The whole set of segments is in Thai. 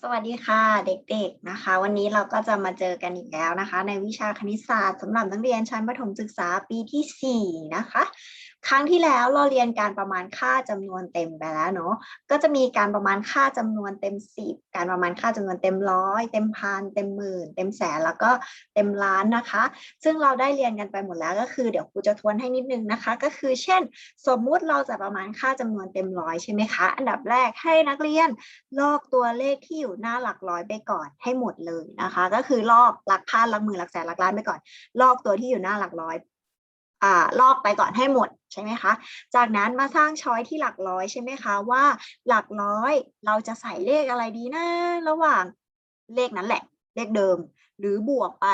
สวัสดีค่ะเด็กๆนะคะ วันนี้เราก็จะมาเจอกันอีกแล้วนะคะ ในวิชาคณิตศาสตร์สำหรับนักเรียนชั้นประถมศึกษาปีที่ 4 นะคะ ครั้งที่แล้วเราเรียนการประมาณค่าจำนวนเต็มไปแล้วเนาะก็จะมีการประมาณค่าจำนวนเต็ม10การประมาณค่าจำนวนเต็มร้อยเต็มพันเต็มหมื่นเต็มแสนแล้วก็เต็มล้านนะคะ ซึ่งเราได้เรียนกันไปหมดแล้วก็คือเดี๋ยวครูจะทวนให้นิดนึงนะคะ ก็คือเช่น สมมุติเราจะประมาณค่าจำนวนเต็มร้อยใช่ไหมคะ อันดับแรกให้นักเรียนลอกตัวเลขที่อยู่หน้าหลักร้อยไปก่อนให้หมดเลยนะคะ ก็คือลอกหลักพันหลักหมื่นหลักแสนหลักล้านไปก่อน ลอกตัวที่อยู่หน้าหลักร้อย ลอกไปก่อนให้หมดใช่ไหมคะ จากนั้นมาสร้างช้อยที่หลักร้อยใช่ไหมคะว่าหลักร้อยเราจะใส่เลขอะไรดีนะระหว่างเลขนั้นแหละ เลขเดิม หรือบวกไป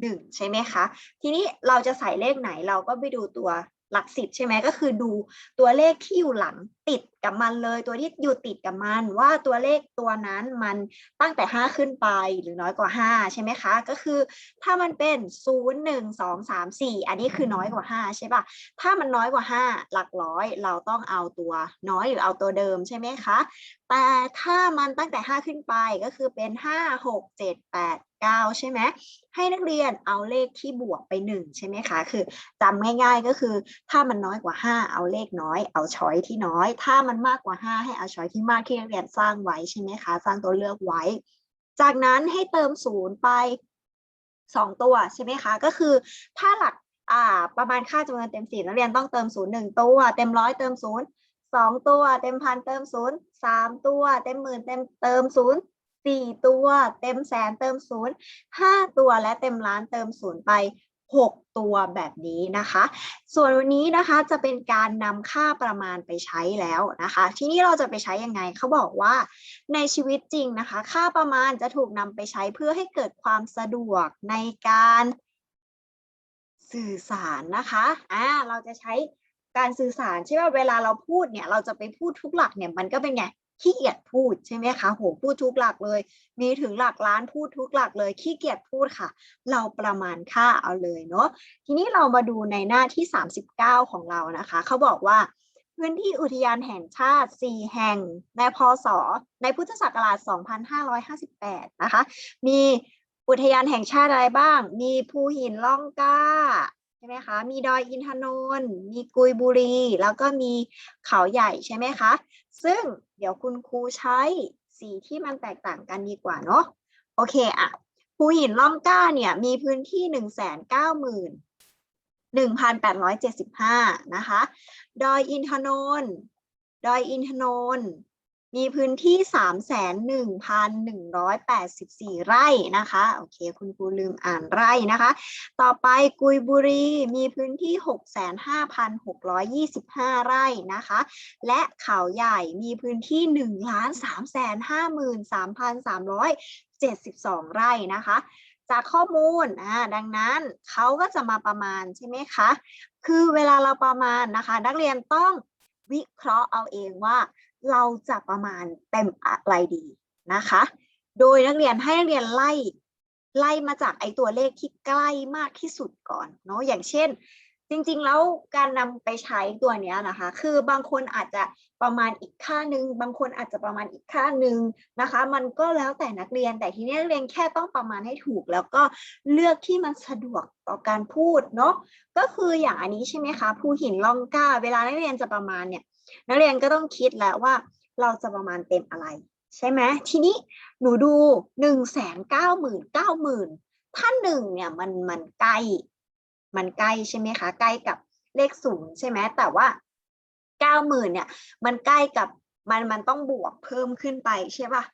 หนึ่งใช่ไหมคะ ทีนี้เราจะใส่เลขไหนเราก็ไปดูตัวหลักสิบใช่ไหมก็คือดูตัวเลขที่อยู่หลัง ติดกับมันเลยตัวที่อยู่ติดกับมันว่าตัวเลขตัวนั้นมันตั้งแต่ห้าขึ้นไปหรือน้อยกว่าห้าใช่ไหมคะ ก็คือถ้ามันเป็นศูนย์หนึ่งสองสามสี่อันนี้คือน้อยกว่าห้าใช่ปะถ้ามันน้อยกว่าห้าหลักร้อย เราต้องเอาตัวน้อยหรือเอาตัวเดิมใช่ไหมคะ แต่ถ้ามันตั้งแต่ห้าขึ้นไปก็คือเป็นห้าหกเจ็ดแปดเก้าใช่ไหมให้นักเรียนเอาเลขที่บวกไปหนึ่งใช่ไหมคะ คือจำง่ายๆก็คือถ้ามันน้อยกว่าห้าเอาเลขน้อย เอาช้อยที่น้อยถ้ามันมากกว่าห้าให้เอาช้อยที่มากที่นักเรียนสร้างไว้ใช่ไหมคะ สร้างตัวเลือกไว้ จากนั้นให้เติมศูนย์ไปสองตัวใช่ไหมคะ ก็คือถ้าหลักอ่าประมาณค่าจำนวนเต็มสี่นักเรียนต้องเติมศูนย์หนึ่งตัว เต็มร้อยเติมศูนย์สองตัว เต็มพันเติมศูนย์สามตัว เต็มหมื่นเต็มเติมศูนย์สี่ตัว เต็มแสนเติมศูนย์ห้าตัวและเต็มล้านเติมศูนย์ไป หกตัวแบบนี้นะคะ ส่วนวันนี้นะคะจะเป็นการนำค่าประมาณไปใช้แล้วนะคะ ทีนี้เราจะไปใช้ยังไงเขาบอกว่าในชีวิตจริงนะคะ ค่าประมาณจะถูกนำไปใช้เพื่อให้เกิดความสะดวกในการสื่อสารนะคะอ่าเราจะใช้การสื่อสารใช่ไหมเวลาเราพูดเนี่ย เราจะไปพูดทุกหลักเนี่ยมันก็เป็นไง ขี้เกียจพูดใช่ไหมคะโหพูดทุกหลักเลย มีถึงหลักล้านพูดทุกหลักเลย ขี้เกียจพูดค่ะ เราประมาณค่าเอาเลยเนาะทีนี้เรามาดูในหน้าที่ 39 ของเรานะคะเขาบอกว่าพื้นที่อุทยานแห่งชาติ 4 แห่ง ในพศ ในพุทธศักราช 2558 นะคะ มีอุทยานแห่งชาติอะไรบ้าง มีภูหินล่องกล้าใช่ไหมคะ มีดอยอินทนนท์ มีกุยบุรี แล้วก็มีเขาใหญ่ใช่ไหมคะ ซึ่ง เดี๋ยวคุณครูใช้สีที่มันแตกต่างกันดีกว่าเนาะโอเคอะภูหินล่องกล้าเนี่ยมีพื้นที่หนึ่งแสนเก้าหมื่นหนึ่งพันแปดร้อยเจ็ดสิบห้านะคะ ดอยอินทนนท์ดอยอินทนนท์ มีพื้นที่สามแสนหนึ่งพันหนึ่งร้อยแปดสิบสี่ไร่นะคะ โอเค คุณครูลืมอ่านไร่นะคะ ต่อไปกุยบุรี มีพื้นที่หกแสนห้าพันหกร้อยยี่สิบห้าไร่นะคะ และเขาใหญ่มีพื้นที่หนึ่งล้านสามแสนห้าหมื่นสามพันสามร้อยเจ็ดสิบสองไร่นะคะจากข้อมูลอ่าดังนั้นเขาก็จะมาประมาณใช่ไหมคะ คือเวลาเราประมาณนะคะ นักเรียนต้องวิเคราะห์เอาเองว่า เราจะประมาณเต็มอะไรดีนะคะ โดยนักเรียนให้นักเรียนไล่ไล่มาจากไอตัวเลขที่ใกล้มากที่สุดก่อนเนาะอย่างเช่น จริงๆ แล้วการนำไปใช้ตัวเนี้ยนะคะ คือบางคนอาจจะประมาณอีกค่าหนึ่งบางคนอาจจะประมาณอีกค่าหนึ่งนะคะ มันก็แล้วแต่นักเรียน แต่ทีนี้นักเรียนแค่ต้องประมาณให้ถูก แล้วก็เลือกที่มันสะดวกต่อการพูดเนาะ ก็คืออย่างอันนี้ใช่ไหมคะภูหินล่องกล้า เวลานักเรียนจะประมาณเนี่ย นักเรียนก็ต้องคิดแล้วว่าเราจะประมาณเต็มอะไร ใช่ไหมทีนี้หนูดูหนึ่งแสนเก้าหมื่นเก้าหมื่นถ้าหนึ่งเนี่ยมันมันใกล้ มันใกล้ใช่ไหมคะ ใกล้กับเลขศูนย์ใช่ไหมแต่ว่าเก้าหมื่นเนี่ยมันใกล้กับมันมันต้องบวกเพิ่มขึ้นไปใช่ปะ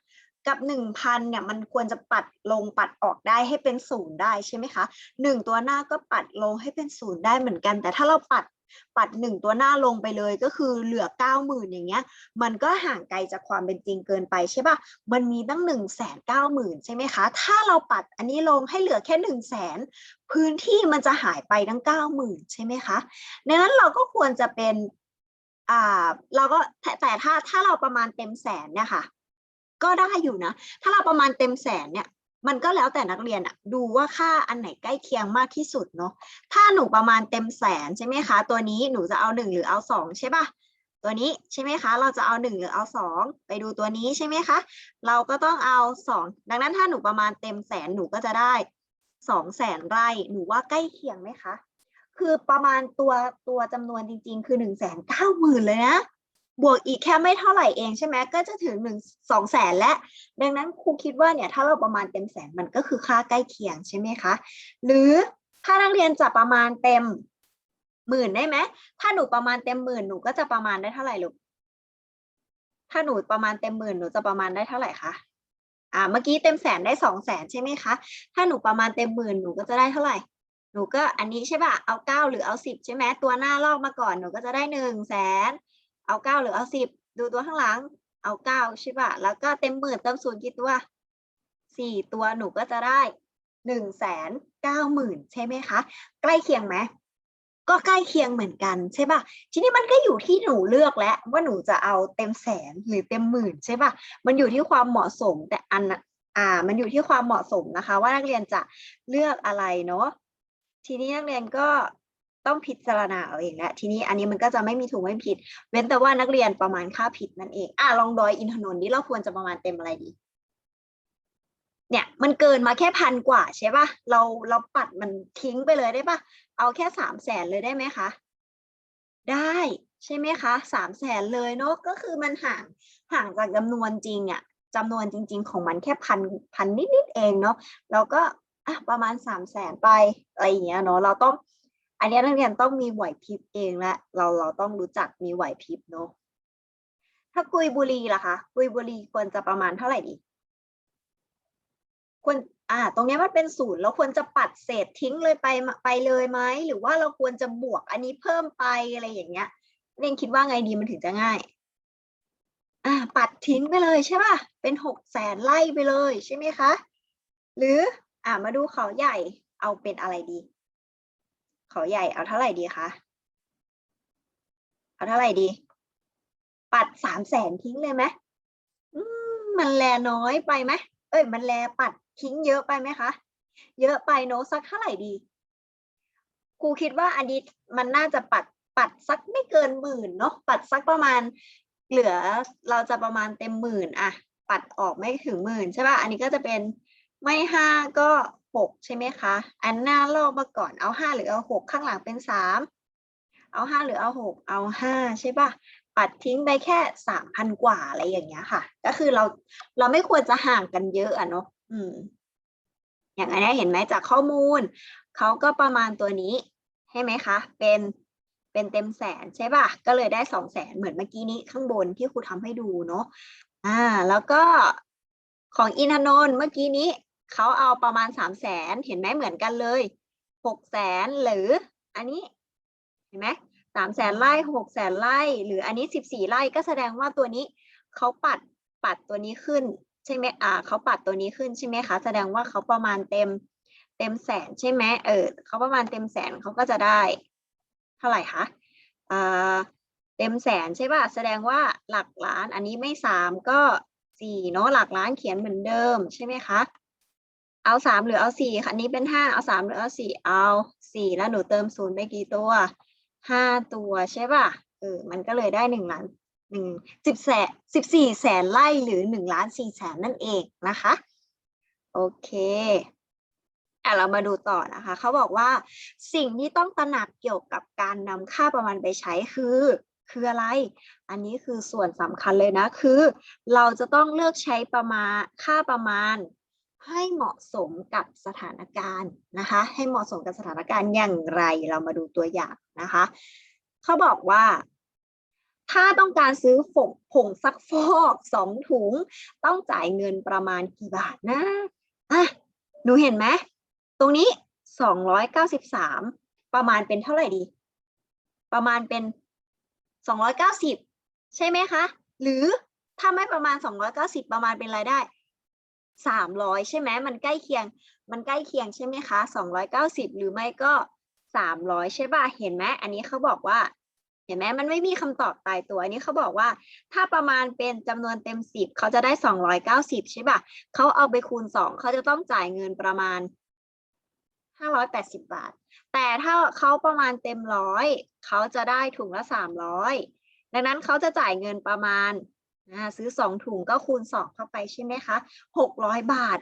กับหนึ่งพันเนี่ยมันควรจะปัดลงปัดออกได้ให้เป็นศูนย์ได้ใช่ไหมคะหนึ่งตัวหน้าก็ปัดลงให้เป็นศูนย์ได้เหมือนกัน แต่ถ้าเราปัด ปัดหนึ่งตัวหน้าลงไปเลยก็คือเหลือเก้าหมื่นอย่างเงี้ย มันก็ห่างไกลจากความเป็นจริงเกินไปใช่ปะมันมีตั้งหนึ่งแสนเก้าหมื่นใช่ไหมคะ ถ้าเราปัดอันนี้ลงให้เหลือแค่หนึ่งแสนพื้นที่มันจะหายไปตั้งเก้าหมื่นใช่ไหมคะดังนั้นเราก็ควรจะเป็นอ่าเราก็แต่แต่ถ้าถ้าเราประมาณเต็มแสนเนี่ยค่ะ ก็ได้อยู่นะ ถ้าเราประมาณเต็มแสนเนี่ย มันก็แล้วแต่นักเรียนอะดูว่าค่าอันไหนใกล้เคียงมากที่สุดเนาะถ้าหนูประมาณเต็มแสนใช่ไหมคะ ตัวนี้หนูจะเอาหนึ่งหรือเอาสองใช่ปะตัวนี้ใช่ไหมคะ เราจะเอาหนึ่งหรือเอาสองไปดูตัวนี้ใช่ไหมคะ เราก็ต้องเอาสองดังนั้นถ้าหนูประมาณเต็มแสนหนูก็จะได้สองแสนไร่ หนูว่าใกล้เคียงไหมคะ คือประมาณตัวตัวจำนวนจริง ๆ คือหนึ่งแสนเก้าหมื่นเลยนะ บวกอีกแค่ไม่เท่าไหร่เองใช่ไหมก็จะถึงหนึ่งสองแสนและ ดังนั้นครูคิดว่าเนี่ยถ้าเราประมาณเต็มแสนมันก็คือค่าใกล้เคียงใช่ไหมคะ หรือถ้านักเรียนจะประมาณเต็มหมื่นได้ไหมถ้าหนูประมาณเต็มหมื่นหนูก็จะประมาณได้เท่าไหร่ลูกถ้าหนูประมาณเต็มหมื่นหนูจะประมาณได้เท่าไหร่คะอ่าเมื่อกี้เต็มแสนได้สองแสนใช่ไหมคะ ถ้าหนูประมาณเต็มหมื่นหนูก็จะได้เท่าไหร่หนูก็อันนี้ใช่ป่ะ เอาเก้าหรือเอาสิบใช่ไหมตัวหน้าลอกมาก่อนหนูก็จะได้หนึ่งแสน เอาเก้าหรือเอาสิบดูตัวข้างหลัง เอาเก้าใช่ป่ะแล้วก็เต็มหมื่นเติมศูนย์กี่ตัวสี่ตัวหนูก็จะได้หนึ่งแสนเก้าหมื่นใช่ไหมคะ ใกล้เคียงไหมก็ใกล้เคียงเหมือนกันใช่ป่ะทีนี้มันก็อยู่ที่หนูเลือกแล้วว่าหนูจะเอาเต็มแสนหรือเต็มหมื่นใช่ป่ะมันอยู่ที่ความเหมาะสมแต่อันอ่า มันอยู่ที่ความเหมาะสมนะคะ ว่านักเรียนจะเลือกอะไรเนาะทีนี้นักเรียนก็ ต้องพิจารณาเอาเองแหละทีนี้อันนี้มันก็จะไม่มีถูกไม่ผิด เว้นแต่ว่านักเรียนประมาณค่าผิดนั่นเองอะลองดอยอินทนนท์นี้เราควรจะประมาณเต็มอะไรดี เนี่ยมันเกินมาแค่พันกว่าใช่ปะเราเราปัดมันทิ้งไปเลยได้ปะเอาแค่สามแสนเลยได้ไหมคะ ได้ใช่ไหมคะสามแสนเลยเนาะก็คือมันห่างห่างจากจำนวนจริงอะจำนวนจริง ๆ ของมันแค่พันพันนิดๆเองเนาะเราก็อะประมาณสามแสนไปอะไรอย่างเงี้ยเนาะเราต้อง อันนี้นักเรียนต้องมีไหวพริบเองและเราเราต้องรู้จักมีไหวพริบเนาะถ้ากุยบุรีล่ะคะ กุยบุรีควรจะประมาณเท่าไหร่ดีควรอ่า ตรงนี้มันเป็นศูนย์เราควรจะปัดเศษทิ้งเลยไปไปเลยไหมหรือว่าเราควรจะบวกอันนี้เพิ่มไปอะไรอย่างเงี้ยเรียนคิดว่าไงดีมันถึงจะง่าย อ่า ปัดทิ้งไปเลยใช่ป่ะเป็นหกแสนไล่ไปเลยใช่ไหมคะ หรืออ่ามาดูเขาใหญ่เอาเป็นอะไรดี เขาใหญ่เอาเท่าไหร่ดีคะเอาเท่าไหร่ดี ปัดสามแสนทิ้งเลยไหมมันแลน้อยไปไหมเอ้ย มันแลปัดทิ้งเยอะไปไหมคะ เยอะไปโนอะสักเท่าไหร่ดีครูคิดว่าอันนี้มันน่าจะปัดปัดสักไม่เกินหมื่นเนาะปัดสักประมาณเหลือเราจะประมาณเต็มหมื่นอะปัดออกไม่ถึงหมื่นใช่ป่ะอันนี้ก็จะเป็นไม่ห้าก็ หกใช่ไหมคะ อันหน้าลอกมาก่อนเอาห้าหรือเอาหกข้างหลังเป็นสามเอาห้าหรือเอาหกเอาห้าใช่ป่ะปัดทิ้งไปแค่สามพันกว่าอะไรอย่างเงี้ยค่ะ ก็คือเราเราไม่ควรจะห่างกันเยอะอะเนาะอืม อย่างอันนี้เห็นไหมจากข้อมูลเขาก็ประมาณตัวนี้ใช่ไหมคะ เป็นเป็นเต็มแสนใช่ป่ะก็เลยได้สองแสนเหมือนเมื่อกี้นี้ข้างบนที่ครูทำให้ดูเนาะอ่า แล้วก็ของอินทนนท์เมื่อกี้นี้ เขาเอาประมาณสามแสนเห็นไหมเหมือนกันเลยหกแสนหรืออันนี้เห็นไหมสามแสนไร่หกแสนไร่หรืออันนี้สิบสี่ไร่ก็แสดงว่าตัวนี้เขาปัดปัดตัวนี้ขึ้นใช่ไหมอ่าเขาปัดตัวนี้ขึ้นใช่ไหมคะแสดงว่าเขาประมาณเต็มเต็มแสนใช่ไหมเออเขาประมาณเต็มแสนเขาก็จะได้ เท่าไหร่คะอ่าเต็มแสนใช่ป่ะแสดงว่าหลักล้านอันนี้ไม่สามก็สี่เนาะหลักล้านเขียนเหมือนเดิมใช่ไหมคะ เอาสามหรือเอาสี่ค่ะอันนี้เป็นห้าเอาสามหรือเอาสี่เอาสี่แล้วหนูเติมศูนย์ไปกี่ตัวห้าตัวใช่ป่ะเออมันก็เลยได้หนึ่งล้านหนึ่งสิบแสนสิบสี่แสนไร่หรือหนึ่งล้านสี่แสนนั่นเองนะคะ โอเคอะเรามาดูต่อนะคะเขาบอกว่าสิ่งที่ต้องตระหนักเกี่ยวกับการนำค่าประมาณไปใช้คือ คืออะไร อันนี้คือส่วนสำคัญเลยนะคือ เราจะต้องเลือกใช้ประมาณค่าประมาณ ให้เหมาะสมกับสถานการณ์นะคะ ให้เหมาะสมกับสถานการณ์อย่างไรเรามาดูตัวอย่างนะคะ เขาบอกว่า ถ้าต้องการซื้อผงผงซักฟอกสองถุง ต้องจ่ายเงินประมาณกี่บาทนะอะหนูเห็นไหมตรงนี้สองร้อยเก้าสิบสามประมาณเป็นเท่าไหร่ดี ประมาณเป็นสองร้อยเก้าสิบใช่ไหมคะ หรือถ้าไม่ประมาณสองร้อยเก้าสิบประมาณเป็นรายได้ สามร้อยใช่ไหมมันใกล้เคียง มันใกล้เคียงใช่ไหมคะสองร้อยเก้าสิบหรือไม่ก็สามร้อยใช่ป่ะ เห็นไหมอันนี้เขาบอกว่า เห็นไหมมันไม่มีคำตอบตายตัว อันนี้เขาบอกว่า ถ้าประมาณเป็นจำนวนเต็มสิบเขาจะได้สองร้อยเก้าสิบใช่ป่ะเขาเอาไปคูณสองเขาจะต้องจ่ายเงินประมาณห้าร้อยแปดสิบบาท แต่ถ้าเขาประมาณเต็มร้อยเขาจะได้ถุงละสามร้อยดังนั้นเขาจะจ่ายเงินประมาณ ซื้อสองถุงก็คูณสองเข้าไปใช่ไหมคะหกร้อยบาท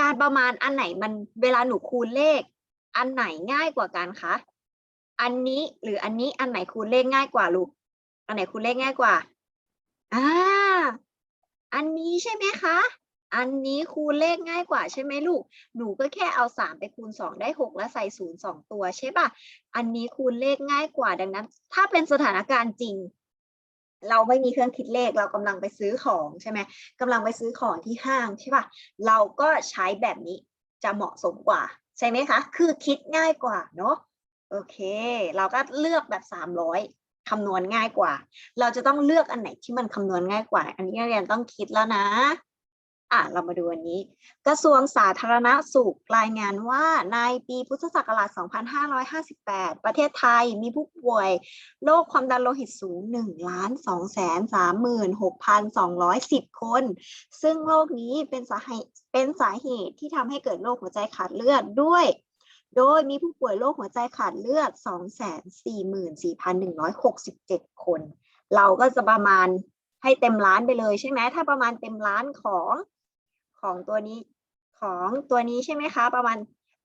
การประมาณอันไหนมันเวลาหนูคูณเลข อันไหนง่ายกว่ากันคะ อันนี้หรืออันนี้อันไหนคูณเลขง่ายกว่าลูก อันไหนคูณเลขง่ายกว่า อ่า อันนี้ใช่ไหมคะ อันนี้คูณเลขง่ายกว่าใช่ไหมลูก หนูก็แค่เอาสามไปคูณสองได้หกแล้วใส่ศูนย์สองตัวใช่ป่ะ อันนี้คูณเลขง่ายกว่าดังนั้น ถ้าเป็นสถานการณ์จริง เราไม่มีเครื่องคิดเลขเรากำลังไปซื้อของใช่ไหมกำลังไปซื้อของที่ห้างใช่ป่ะเราก็ใช้แบบนี้จะเหมาะสมกว่า ใช่ไหมคะ คือคิดง่ายกว่าเนาะโอเค เราก็เลือกแบบสามร้อยคำนวณง่ายกว่า เราจะต้องเลือกอันไหนที่มันคำนวณง่ายกว่า อันนี้นักเรียนต้องคิดแล้วนะ อะเรามาดูอันนี้ กระทรวงสาธารณสุขรายงานว่าในปีพุทธศักราช 2558 ประเทศไทยมีผู้ป่วยโรคความดันโลหิตสูง 1 ล้าน2แสน36,210 คน ซึ่งโรคนี้เป็นสาเหตุเป็นสาเหตุที่ทำให้เกิดโรคหัวใจขาดเลือดด้วย โดยมีผู้ป่วยโรคหัวใจขาดเลือด 244,167 คน เราก็จะประมาณให้เต็มล้านไปเลยใช่ไหมถ้าประมาณเต็มล้านของ ของตัวนี้ของตัวนี้ใช่ไหมคะ ประมาณ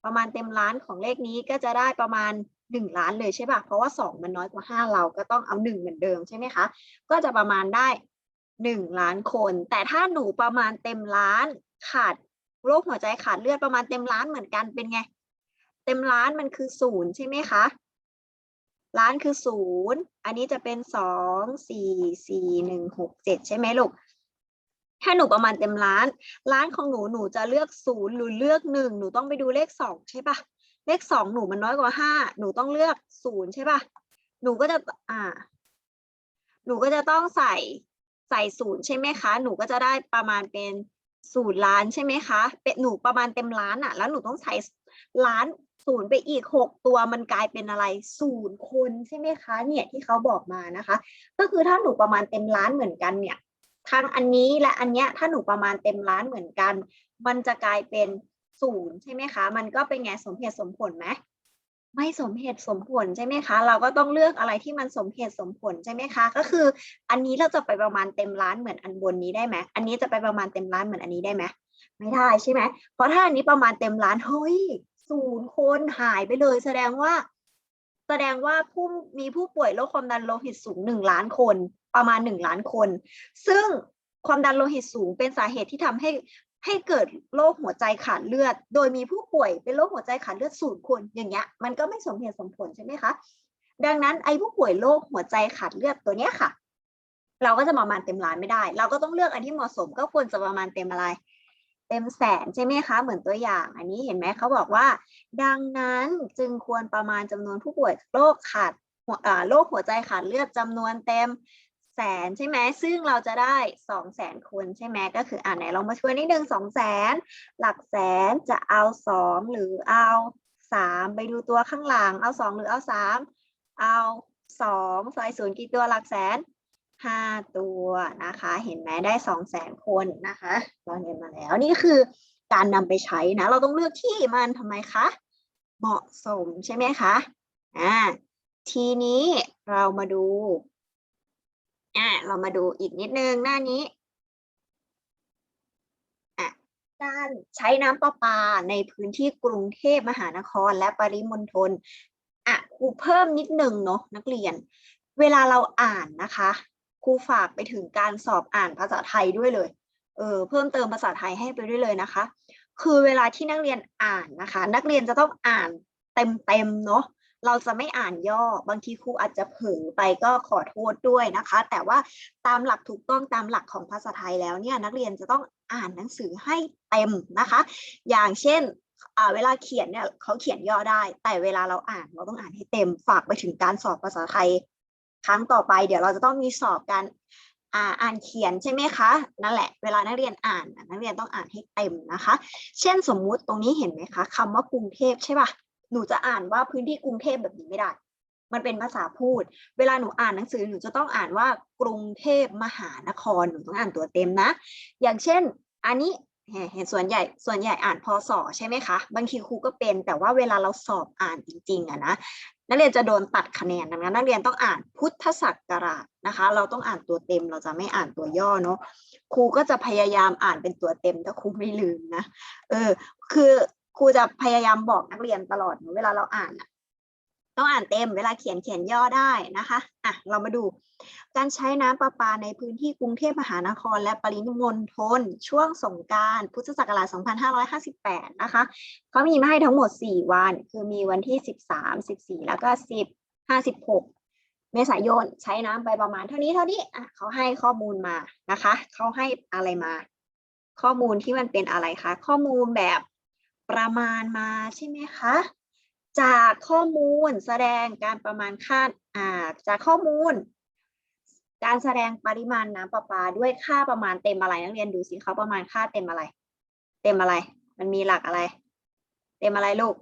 ประมาณเต็มล้านของเลขนี้ก็จะได้ประมาณ 1 ล้านเลยใช่ปะเพราะว่า 2 มันน้อยกว่า 5 เราก็ต้องเอา 1 เหมือนเดิมใช่ไหมคะ ก็จะประมาณได้ 1 ล้านคน แต่ถ้าหนูประมาณเต็มล้านขาดโรคหัวใจขาดเลือดประมาณเต็มล้านเหมือนกันเป็นไง เต็มล้านมันคือศูนย์ใช่ไหมคะล้านคือศูนย์อันนี้จะเป็นสองสี่สี่หนึ่งหกเจ็ดใช่ไหมลูก ถ้าหนูประมาณเต็มล้านล้านของหนูหนูจะเลือกศูนย์หรือเลือกหนึ่งหนูต้องไปดูเลขสองใช่ปะเลขสองหนูมันน้อยกว่าห้าหนูต้องเลือกศูนย์ใช่ปะหนูก็จะอ่า หนูก็จะต้องใส่ใส่ศูนย์ใช่ไหมคะ หนูก็จะได้ประมาณเป็นศูนย์ล้านใช่ไหมคะ เป็นหนูประมาณเต็มล้านอะ แล้วหนูต้องใส่ล้านศูนย์ไปอีกหกตัวมันกลายเป็นอะไรศูนย์คนใช่ไหมคะ เนี่ยที่เขาบอกมานะคะ ก็คือถ้าหนูประมาณเต็มล้านเหมือนกันเนี่ย ทั้งอันนี้และอันเนี้ยถ้าหนูประมาณเต็มล้านเหมือนกัน มันจะกลายเป็นศูนย์ใช่ไหมคะ มันก็เป็นไงสมเหตุสมผลไหมไม่สมเหตุสมผลใช่ไหมคะ เราก็ต้องเลือกอะไรที่มันสมเหตุสมผลใช่ไหมคะ ก็คือ อันนี้เราจะไปประมาณเต็มล้านเหมือนอันบนนี้ได้ไหมอันนี้จะไปประมาณเต็มล้านเหมือนอันนี้ได้ไหมไม่ได้ใช่ไหมเพราะถ้าอันนี้ประมาณเต็มล้านเฮ้ยศูนย์คนหายไปเลย แสดงว่า แสดงว่าผู้มีผู้ป่วยโรคความดันโลหิตสูงหนึ่งล้านคน ประมาณหนึ่งล้านคน ซึ่งความดันโลหิตสูงเป็นสาเหตุที่ทำให้ให้เกิดโรคหัวใจขาดเลือด โดยมีผู้ป่วยเป็นโรคหัวใจขาดเลือดศูนย์คนอย่างเงี้ยมันก็ไม่สมเหตุสมผลใช่ไหมคะ ดังนั้นไอ้ผู้ป่วยโรคหัวใจขาดเลือดตัวเนี้ยค่ะ เราก็จะประมาณเต็มล้านไม่ได้ เราก็ต้องเลือกอันที่เหมาะสมก็ควรจะประมาณเต็มอะไร เต็มแสนใช่ไหมคะ เหมือนตัวอย่าง อันนี้เห็นไหมเขาบอกว่า ดังนั้นจึงควรประมาณจำนวนผู้ป่วยโรคขาดโรคหัวใจขาดเลือดจำนวนเต็ม แสนใช่ไหมซึ่งเราจะได้สองแสนคนใช่ไหมก็คืออ่านไหนลองมาช่วยนิดนึงสองแสนหลักแสนจะเอาสองหรือเอาสามไปดูตัวข้างหลังเอาสองหรือเอาสามเอาสองใส่ศูนย์กี่ตัวหลักแสนห้าตัวนะคะ เห็นไหมได้สองแสนคนนะคะเราเรียนมาแล้วนี่คือการนำไปใช้นะ เราต้องเลือกที่มันทำไมคะเหมาะสมใช่ไหมคะอ่าทีนี้เรามาดู อ่าเรามาดูอีกนิดนึงหน้านี้การใช้น้ำประปาในพื้นที่กรุงเทพมหานครและปริมณฑลอะครูเพิ่มนิดนึงเนาะนักเรียน เวลาเราอ่านนะคะครูฝากไปถึงการสอบอ่านภาษาไทยด้วยเลยเออเพิ่มเติมภาษาไทยให้ไปด้วยเลยนะคะ คือเวลาที่นักเรียนอ่านนะคะ นักเรียนจะต้องอ่านเต็มๆเนาะ เราจะไม่อ่านย่อบางทีครูอาจจะเผลอไปก็ขอโทษด้วยนะคะ แต่ว่าตามหลักถูกต้องตามหลักของภาษาไทยแล้วเนี่ยนักเรียนจะต้องอ่านหนังสือให้เต็มนะคะ อย่างเช่นเวลาเขียนเนี่ยเขาเขียนย่อได้ แต่เวลาเราอ่านเราต้องอ่านให้เต็มฝากไปถึงการสอบภาษาไทย ครั้งต่อไป เดี๋ยวเราจะต้องมีสอบการอ่าอ่านเขียนใช่ไหมคะ นั่นแหละ เวลานักเรียนอ่านนักเรียนต้องอ่านให้เต็มนะคะ เช่นสมมุติตรงนี้เห็นไหมคะคำว่ากรุงเทพใช่ปะ หนูจะอ่านว่าพื้นที่กรุงเทพแบบนี้ไม่ได้ มันเป็นภาษาพูด เวลาหนูอ่านหนังสือหนูจะต้องอ่านว่ากรุงเทพมหานคร หนูต้องอ่านตัวเต็มนะ อย่างเช่น อันนี้เห็นส่วนใหญ่ส่วนใหญ่อ่านพศใช่ไหมคะ บางทีครูก็เป็น แต่ว่าเวลาเราสอบอ่านจริงๆอะนะนักเรียนจะโดนตัดคะแนนดังนั้นนักเรียนต้องอ่านพุทธศักราชนะคะ เราต้องอ่านตัวเต็มเราจะไม่อ่านตัวย่อเนาะครูก็จะพยายามอ่านเป็นตัวเต็มถ้าครูไม่ลืมนะเออคือ ครูจะพยายามบอกนักเรียนตลอดเวลาเราอ่านอะต้องอ่านเต็มเวลาเขียนเขียนย่อได้นะคะอะเรามาดู การใช้น้ำประปาในพื้นที่กรุงเทพมหานครและปริมณฑลช่วงสงการพุทธศักราช 2558 นะคะเขามีมาให้ทั้งหมด 4 วัน คือมีวันที่ 13 14 แล้วก็ 10 56 เมษายนใช้น้ำไปประมาณเท่านี้เท่านี้อะเขาให้ข้อมูลมานะคะ เขาให้อะไรมา ข้อมูลที่มันเป็นอะไรคะ ข้อมูลแบบ ประมาณมาใช่ไหมคะ จากข้อมูลแสดงการประมาณค่าจากข้อมูล การแสดงปริมาณน้ำประปาด้วยค่าประมาณเต็มอะไรนักเรียนดูสิเขาประมาณค่าเต็มอะไร เต็มอะไร มันมีหลักอะไร เต็มอะไรลูก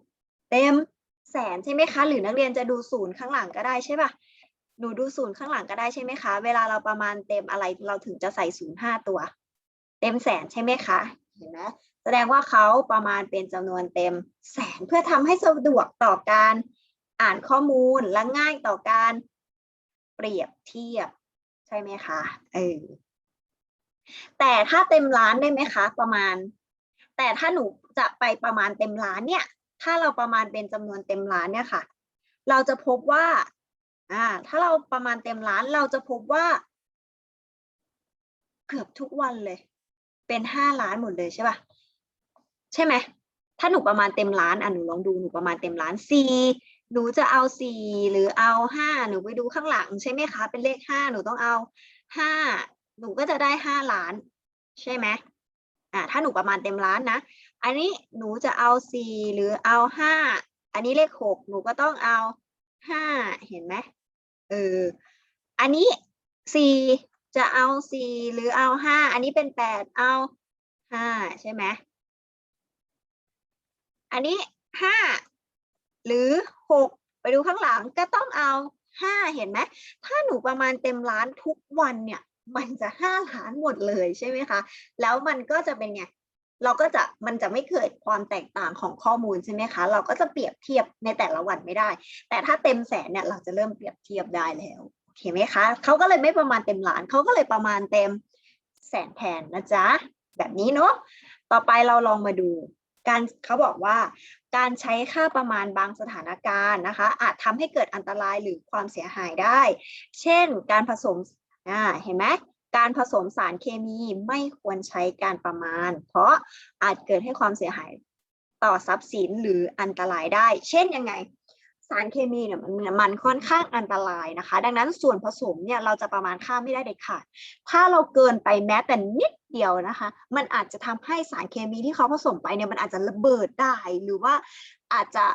เต็มแสนใช่ไหมคะ หรือนักเรียนจะดูศูนย์ข้างหลังก็ได้ใช่ปะหนูดูศูนย์ข้างหลังก็ได้ใช่ไหมคะ เวลาเราประมาณเต็มอะไรเราถึงจะใส่ศูนย์ห้าตัว เต็มแสนใช่ไหมคะ เห็นไหม แสดงว่าเขาประมาณเป็นจำนวนเต็มแสนเพื่อทำให้สะดวกต่อการอ่านข้อมูลและง่ายต่อการเปรียบเทียบ ใช่ไหมคะเออแต่ถ้าเต็มล้านได้ไหมคะ ประมาณ แต่ถ้าหนูจะไปประมาณเต็มล้านเนี่ย ถ้าเราประมาณเป็นจำนวนเต็มล้านเนี่ยค่ะ เราจะพบว่าอ่า ถ้าเราประมาณเต็มล้านเราจะพบว่า เกือบทุกวันเลย เป็นห้าล้านหมดเลยใช่ปะ ใช่ไหม ถ้าหนูประมาณเต็มล้านอะหนูลองดูหนูประมาณเต็มล้านสี่หนูจะเอาสี่หรือเอาห้าหนูไปดูข้างหลังใช่ไหมคะ เป็นเลขห้าหนูต้องเอาห้าหนูก็จะได้ห้าล้าน ใช่ไหมอ่าถ้าหนูประมาณเต็มล้านนะ อันนี้หนูจะเอาสี่หรือเอาห้าอันนี้เลขหกหนูก็ต้องเอาห้าเห็นไหมเอออันนี้สี่จะเอาสี่หรือเอาห้าอันนี้เป็นแปดเอาห้าใช่ไหม อันนี้ห้าหรือหกไปดูข้างหลังก็ต้องเอาห้าเห็นไหมถ้าหนูประมาณเต็มล้านทุกวันเนี่ย มันจะห้าล้านหมดเลยใช่ไหมคะ แล้วมันก็จะเป็นไงเราก็จะมันจะไม่เกิดความแตกต่างของข้อมูลใช่ไหมคะ เราก็จะเปรียบเทียบในแต่ละวันไม่ได้ แต่ถ้าเต็มแสนเนี่ยเราจะเริ่มเปรียบเทียบได้แล้วโอเคไหมคะเขาก็เลยไม่ประมาณเต็มล้านเขาก็เลยประมาณเต็มแสนแทนนะจ๊ะแบบนี้เนาะต่อไปเราลองมาดู การเขาบอกว่าการใช้ค่าประมาณบางสถานการณ์นะคะ อาจทำให้เกิดอันตรายหรือความเสียหายได้ เช่น การผสมอ่าเห็นไหมการผสมสารเคมีไม่ควรใช้การประมาณ เพราะอาจเกิดให้ความเสียหายต่อทรัพย์สินหรืออันตรายได้ เช่นยังไง สารเคมีเนี่ยมันมันค่อนข้างอันตรายนะคะ ดังนั้นส่วนผสมเนี่ยเราจะประมาณค่าไม่ได้เด็ดขาด ถ้าเราเกินไปแม้แต่นิดเดียวนะคะ มันอาจจะทำให้สารเคมีที่เขาผสมไปเนี่ยมันอาจจะระเบิดได้ หรือว่าอาจจะ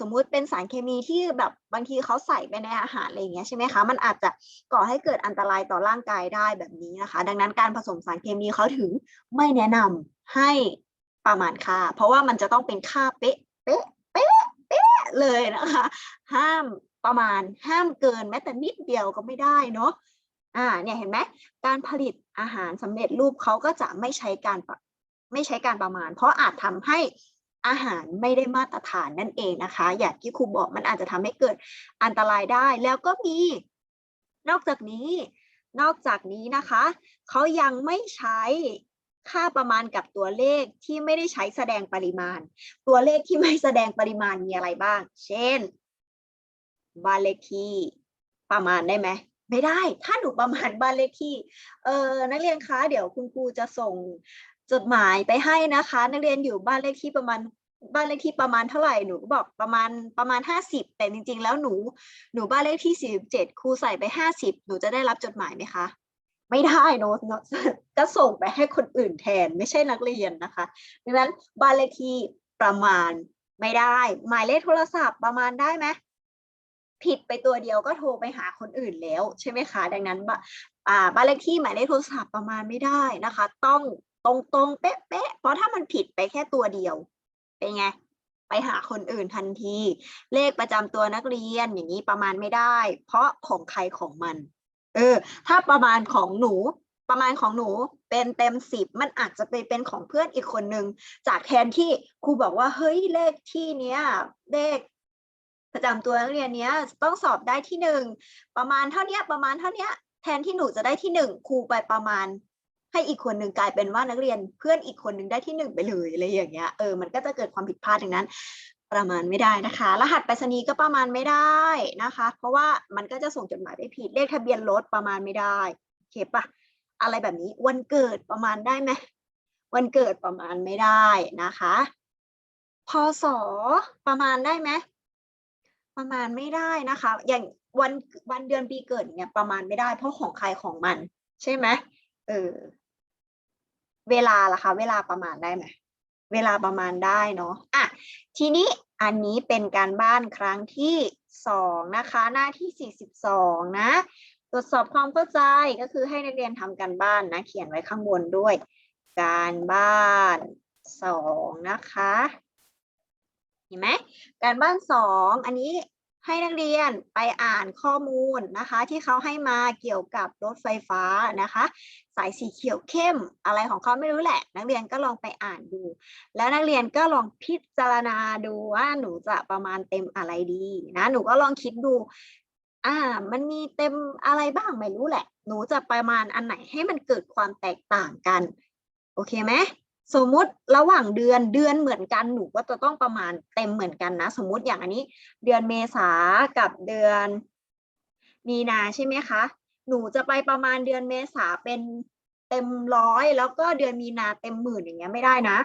สมมุติเป็นสารเคมีที่แบบบางทีเขาใส่ไปในอาหารอะไรอย่างเงี้ยใช่ไหมคะ มันอาจจะก่อให้เกิดอันตรายต่อร่างกายได้แบบนี้นะคะ ดังนั้นการผสมสารเคมีเขาถึงไม่แนะนำให้ประมาณค่า เพราะว่ามันจะต้องเป็นค่าเป๊ะเป๊ะเป๊ะ เลยนะคะ ห้ามประมาณห้ามเกินแม้แต่นิดเดียวก็ไม่ได้เนาะอ่าเนี่ยเห็นไหมการผลิตอาหารสำเร็จรูปเขาก็จะไม่ใช้การไม่ใช้การประมาณ เพราะอาจทำให้อาหารไม่ได้มาตรฐานนั่นเองนะคะ อย่างที่ครูบอกมันอาจจะทำให้เกิดอันตรายได้ แล้วก็มี นอกจากนี้ นอกจากนี้นะคะ เขายังไม่ใช้ ค่าประมาณกับตัวเลขที่ไม่ได้ใช้แสดงปริมาณ ตัวเลขที่ไม่แสดงปริมาณมีอะไรบ้าง เช่นบ้านเลขที่ประมาณได้ไหมไม่ได้ ถ้าหนูประมาณบ้านเลขที่ เออนักเรียนคะ เดี๋ยวคุณครูจะส่งจดหมายไปให้นะคะ นักเรียนอยู่บ้านเลขที่ประมาณบ้านเลขที่ประมาณเท่าไหร่หนูก็บอกประมาณประมาณห้าสิบแต่จริง ๆ แล้วหนูหนูบ้านเลขที่สี่สิบเจ็ดครูใส่ไปห้าสิบหนูจะได้รับจดหมายไหมคะ ไม่ได้เนอะเนอะก็ส่งไปให้คนอื่นแทนไม่ใช่นักเรียนนะคะดังนั้นบ้านเลขที่ประมาณไม่ได้ หมายเลขโทรศัพท์ประมาณได้ไหมผิดไปตัวเดียวก็โทรไปหาคนอื่นแล้วใช่ไหมคะ ดังนั้นบอ่าบ้านเลขที่หมายเลขโทรศัพท์ประมาณไม่ได้นะคะ ต้องตรงตรงๆเป๊ะเป๊ะๆเพราะถ้ามันผิดไปแค่ตัวเดียวเป็นไงไปหาคนอื่นทันที เลขประจำตัวนักเรียนอย่างนี้ประมาณไม่ได้ เพราะของใครของมัน เออ ถ้าประมาณของหนูประมาณของหนูเป็นเต็มสิบมันอาจจะไปเป็นของเพื่อนอีกคนนึงจากแทนที่ครูบอกว่าเฮ้ยเลขที่เนี้ยเลขประจำตัวนักเรียนเนี้ยต้องสอบได้ที่หนึ่งประมาณเท่านี้ประมาณเท่านี้แทนที่หนูจะได้ที่หนึ่งครูไปประมาณ ให้อีกคนหนึ่งกลายเป็นว่านักเรียนเพื่อนอีกคนหนึ่งได้ที่หนึ่งไปเลยอะไรอย่างเงี้ยเออมันก็จะเกิดความผิดพลาดอย่างนั้น ประมาณไม่ได้นะคะ รหัสไปรษณีย์ก็ประมาณไม่ได้นะคะ เพราะว่ามันก็จะส่งจดหมายไปผิดเลขทะเบียนรถประมาณไม่ได้เคปะอะไรแบบนี้วันเกิดประมาณได้ไหมวันเกิดประมาณไม่ได้นะคะพศประมาณได้ไหมประมาณไม่ได้นะคะ อย่างวันวันเดือนปีเกิดเนี่ยประมาณไม่ได้ เพราะของใครของมัน ใช่ไหมเออเวลาล่ะคะ เวลาประมาณได้ไหมเวลาประมาณได้เนาะอะทีนี้ อันนี้เป็นการบ้านครั้งที่สองนะคะ หน้าที่สี่สิบสองนะ ตรวจสอบความเข้าใจก็คือให้นักเรียนทำการบ้านนะ เขียนไว้ข้างบนด้วย การบ้านสองนะคะ เห็นไหมการบ้านสองอันนี้ ให้นักเรียนไปอ่านข้อมูลนะคะ ที่เขาให้มาเกี่ยวกับรถไฟฟ้านะคะ สายสีเขียวเข้มอะไรของเขาไม่รู้แหละ นักเรียนก็ลองไปอ่านดู แล้วนักเรียนก็ลองพิจารณาดูว่าหนูจะประมาณเต็มอะไรดีนะหนูก็ลองคิดดูอ่ามันมีเต็มอะไรบ้างไม่รู้แหละ หนูจะประมาณอันไหนให้มันเกิดความแตกต่างกัน โอเคไหม สมมุติระหว่างเดือนเดือนเหมือนกันหนูก็จะต้องประมาณเต็มเหมือนกันนะ สมมุติอย่างอันนี้ เดือนเมษากับเดือน มีนาใช่ไหมคะ หนูจะไปประมาณเดือนเมษาเป็นเต็มร้อยแล้วก็เดือนมีนาเต็มหมื่นอย่างเงี้ยไม่ได้นะ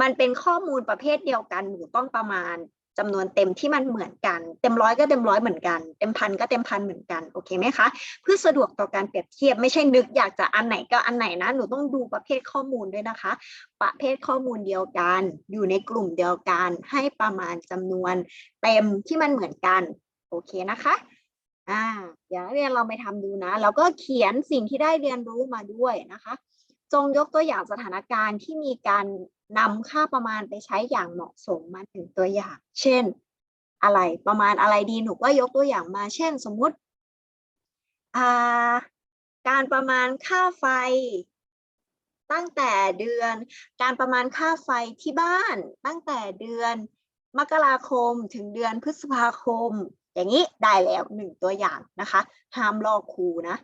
มันเป็นข้อมูลประเภทเดียวกันหนูต้องประมาณ จำนวนเต็มที่มันเหมือนกัน เต็มร้อยก็เต็มร้อยเหมือนกัน เต็มพันก็เต็มพันเหมือนกัน โอเคไหมคะ เพื่อสะดวกต่อการเปรียบเทียบ ไม่ใช่นึกอยากจะอันไหนก็อันไหนนะ หนูต้องดูประเภทข้อมูลด้วยนะคะ ประเภทข้อมูลเดียวกัน อยู่ในกลุ่มเดียวกัน ให้ประมาณจำนวนเต็มที่มันเหมือนกัน โอเคนะคะอ่าเดี๋ยวเรียนเราไปทำดูนะ แล้วก็เขียนสิ่งที่ได้เรียนรู้มาด้วยนะคะ จงยกตัวอย่างสถานการณ์ที่มีการ นำค่าประมาณไปใช้อย่างเหมาะสมมาถึงตัวอย่าง เช่น อะไรประมาณอะไรดีหนูก็ยกตัวอย่างมา เช่น สมมุติาการประมาณค่าไฟ ตั้งแต่เดือน การประมาณค่าไฟที่บ้าน ตั้งแต่เดือนมกราคมถึงเดือนพฤษภาคม อย่างนี้ได้แล้วหนึ่งตัวอย่างนะคะห้ามลอกครูนะ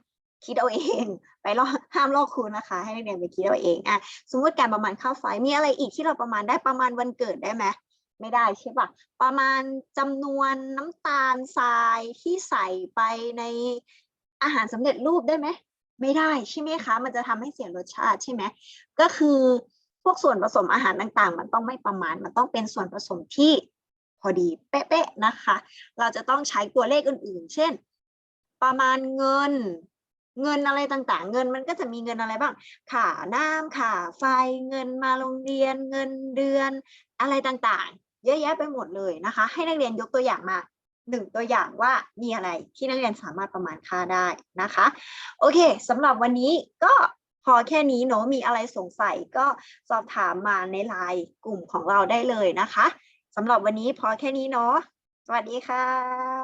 คิดเอาเอง ไปลอกห้ามลอกครูนะคะ ให้นักเรียนไปคิดเอาเองอะสมมติการประมาณค่าไฟมีอะไรอีกที่เราประมาณได้ประมาณวันเกิดได้ไหมไม่ได้ใช่ปะประมาณจำนวนน้ำตาลทรายที่ใส่ไปในอาหารสำเร็จรูปได้ไหมไม่ได้ใช่ไหมคะ มันจะทำให้เสียรสชาติใช่ไหมก็คือพวกส่วนผสมอาหารต่างๆ มันต้องไม่ประมาณ มันต้องเป็นส่วนผสมที่พอดีเป๊ะๆนะคะ เราจะต้องใช้ตัวเลขอื่นๆ เช่น ประมาณเงิน เงินอะไรต่างๆ เงินมันก็จะมีเงินอะไรบ้างค่าน้ำค่าไฟเงินมาโรงเรียน เงินเดือนอะไรต่างๆ เยอะแยะไปหมดเลยนะคะ ให้นักเรียนยกตัวอย่างมาหนึ่งตัวอย่างว่ามีอะไรที่นักเรียนสามารถประมาณค่าได้นะคะ โอเคสำหรับวันนี้ก็พอแค่นี้เนาะมีอะไรสงสัยก็สอบถามมาในไลน์กลุ่มของเราได้เลยนะคะสำหรับวันนี้พอแค่นี้เนาะสวัสดีค่ะ